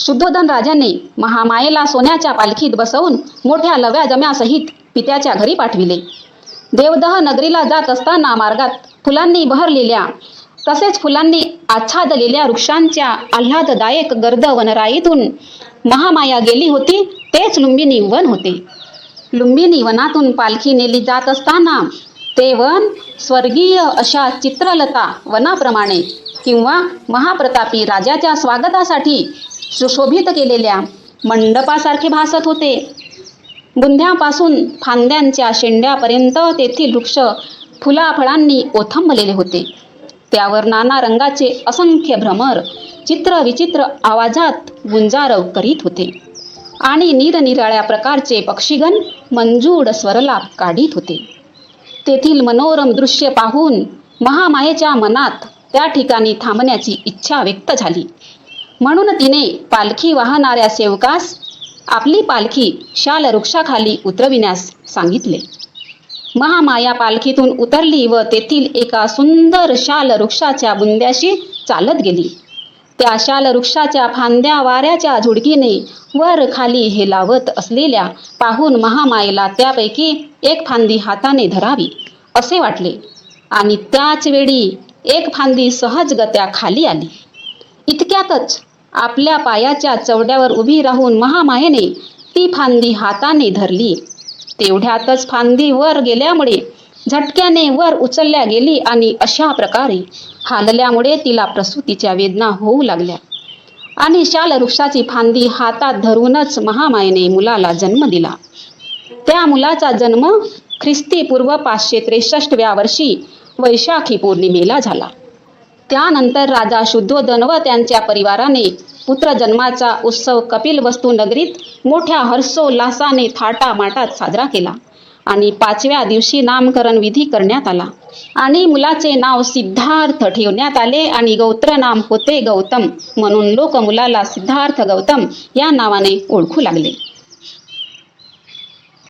शुद्धोधन राजाने महामायेला सोन्याच्या पालखीत बसवून मोठ्या लव्या जम्यासहित पित्याच्या घरी पाठविले. देवदह नगरीला जात असताना मार्गात फुलांनी बहरलेल्या तसेच फुलांनी आच्छादलेल्या वृक्षांच्या आल्हाददायक गर्द वनराईतून महामाया गेली होती तेच लुंबिनी वन होते. लुंबिनी वनातून पालखी नेली जात असताना ते वन स्वर्गीय अशा चित्रलता वनाप्रमाणे किंवा महाप्रतापी राजाच्या स्वागतासाठी सुशोभित केलेल्या मंडपासारखे भासत होते. बुंध्यापासून फांद्यांच्या शेंड्यापर्यंत तेथील वृक्ष फुलाफळांनी ओथंबलेले होते. त्यावर नाना रंगाचे असंख्य भ्रमर चित्र विचित्र आवाजात गुंजारव करीत होते. आणि निरनिराळ्या प्रकारचे पक्षीगण मंजूड स्वरलाप काढीत होते. तेथील मनोरम दृश्य पाहून महामायेच्या मनात त्या ठिकाणी थांबण्याची इच्छा व्यक्त झाली. म्हणून तिने पालखी वाहणाऱ्या सेवकास आपली पालखी शाल वृक्षाखाली उतरविण्यास सांगितले. महामाया पालखीतून उतरली व तेथील एका सुंदर शाल वृक्षाच्या बुंद्याशी चालत गेली. त्या शाल वृक्षाच्या फांद्या वाऱ्याच्या झुडकीने वर खाली हेलावत असलेल्या पाहून महामायेला त्यापैकी एक फांदी हाताने धरावी असे वाटले. आणि त्याच वेळी एक फांदी सहजगत्या खाली आली. इतक्यातच आपल्या पायाच्या चवड्यावर उभी राहून महामायेने ती फांदी हाताने धरली. तेवढ्यातच फांदी वर गेल्यामुळे झटक्याने वर उचलल्या गेली आणि अशा प्रकारे हालल्यामुळे तिला प्रसूतीच्या वेदना होऊ लागल्या. आणि शाल वृक्षाची फांदी हातात धरूनच महामायेने मुलाला जन्म दिला. त्या मुलाचा जन्म ख्रिस्ती पूर्व पाचशे त्रेसष्टव्या वर्षी वैशाखी पौर्णिमेला झाला. त्यानंतर राजा शुद्धोधन व त्यांच्या परिवाराने पुत्र जन्माचा उत्सव कपिल वस्तू नगरीत मोठ्या हर्षोल्लासाने थाटामाटात साजरा केला आणि पाचव्या दिवशी नामकरण विधी करण्यात आला. आणि मुलाचे नाव सिद्धार्थ ठेवण्यात आले आणि गौत्र नाम होते गौतम म्हणून लोक मुलाला सिद्धार्थ गौतम या नावाने ओळखू लागले.